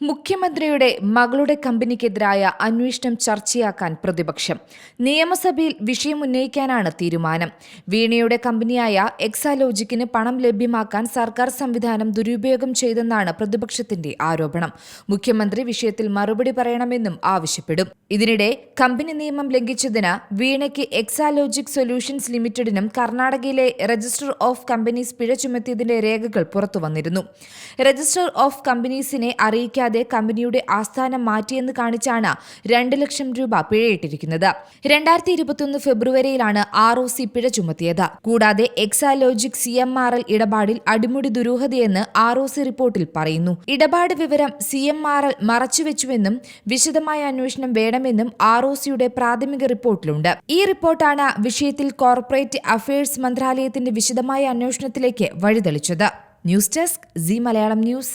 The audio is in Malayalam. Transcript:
മുഖ്യമന്ത്രിയുടെ മകളുടെ കമ്പനിക്കെതിരായ അന്വേഷണം ചർച്ചയാക്കാൻ പ്രതിപക്ഷം. നിയമസഭയിൽ വിഷയം ഉന്നയിക്കാനാണ് തീരുമാനം. വീണയുടെ കമ്പനിയായ എക്സാലോജിക്കിന് പണം ലഭ്യമാക്കാൻ സർക്കാർ സംവിധാനം ദുരുപയോഗം ചെയ്തെന്നാണ് പ്രതിപക്ഷത്തിന്റെ ആരോപണം. മുഖ്യമന്ത്രി വിഷയത്തിൽ മറുപടി പറയണമെന്നും ആവശ്യപ്പെടും. ഇതിനിടെ കമ്പനി നിയമം ലംഘിച്ചതിന് വീണയ്ക്ക് എക്സാലോജിക് സൊല്യൂഷൻസ് ലിമിറ്റഡിനും കർണാടകയിലെ രജിസ്റ്റർ ഓഫ് കമ്പനീസ് പിഴ ചുമത്തിയതിന്റെ രേഖകൾ പുറത്തുവന്നിരുന്നു. രജിസ്റ്റർ ഓഫ് കമ്പനീസിനെ അറിയിക്കാതെ കമ്പനിയുടെ ആസ്ഥാനം മാറ്റിയെന്ന് കാണിച്ചാണ് രണ്ട് ലക്ഷം രൂപ പിഴയിട്ടിരിക്കുന്നത്. രണ്ടായിരത്തി ഇരുപത്തിയൊന്ന് ഫെബ്രുവരിയിലാണ് ആർ ഒ സി പിഴ ചുമത്തിയത്. കൂടാതെ Exalogic C M R L ഇടപാടിൽ അടിമുടി ദുരൂഹതയെന്ന് ആർ ഒ സി റിപ്പോർട്ടിൽ പറയുന്നു. ഇടപാട് വിവരം സി എം ആർ എൽ മറച്ചുവെച്ചുവെന്നും വിശദമായ അന്വേഷണം വേണമെന്നും ആർ ഒ സിയുടെ പ്രാഥമിക റിപ്പോർട്ടിലുണ്ട്. ഈ റിപ്പോർട്ടാണ് വിഷയത്തിൽ കോർപ്പറേറ്റ് അഫയേഴ്സ് മന്ത്രാലയത്തിന്റെ വിശദമായ അന്വേഷണത്തിലേക്ക് വഴിതെളിച്ചത്. News desk C Malayalam news.